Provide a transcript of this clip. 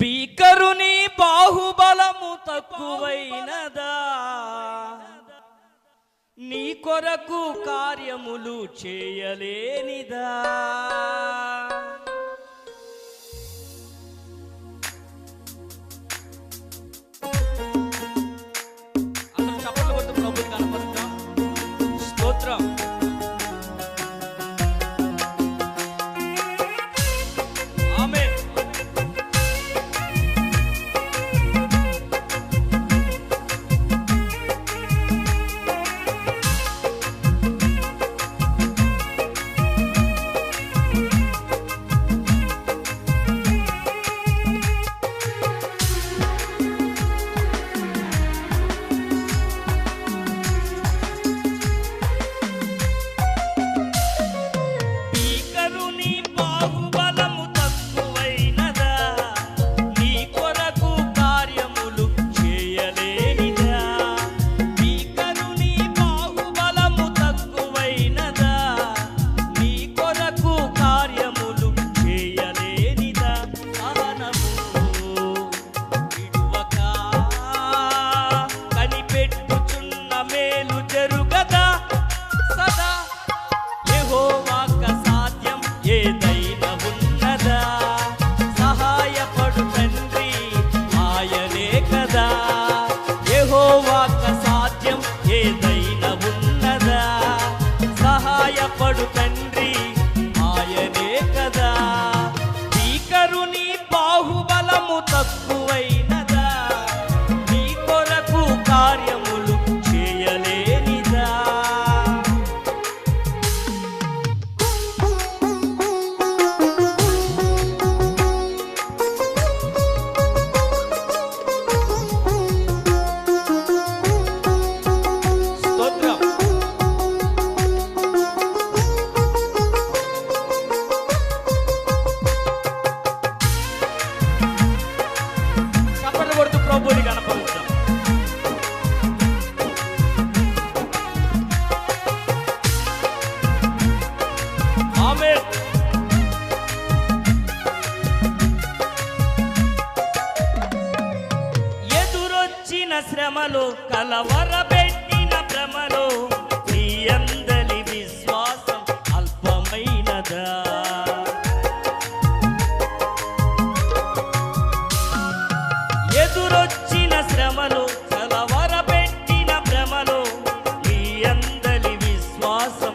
భీకరుని బాహుబలము తక్కువైనదా నీ కొరకు కార్యములు చేయలేనిదా. ప్రేమలో కలవరబెట్టిన భ్రమలో నీ విశ్వాసం అల్పమైనదా. ఎదురొచ్చిన శ్రమలో కలవరబెట్టిన భ్రమలో నీ అందలి విశ్వాసం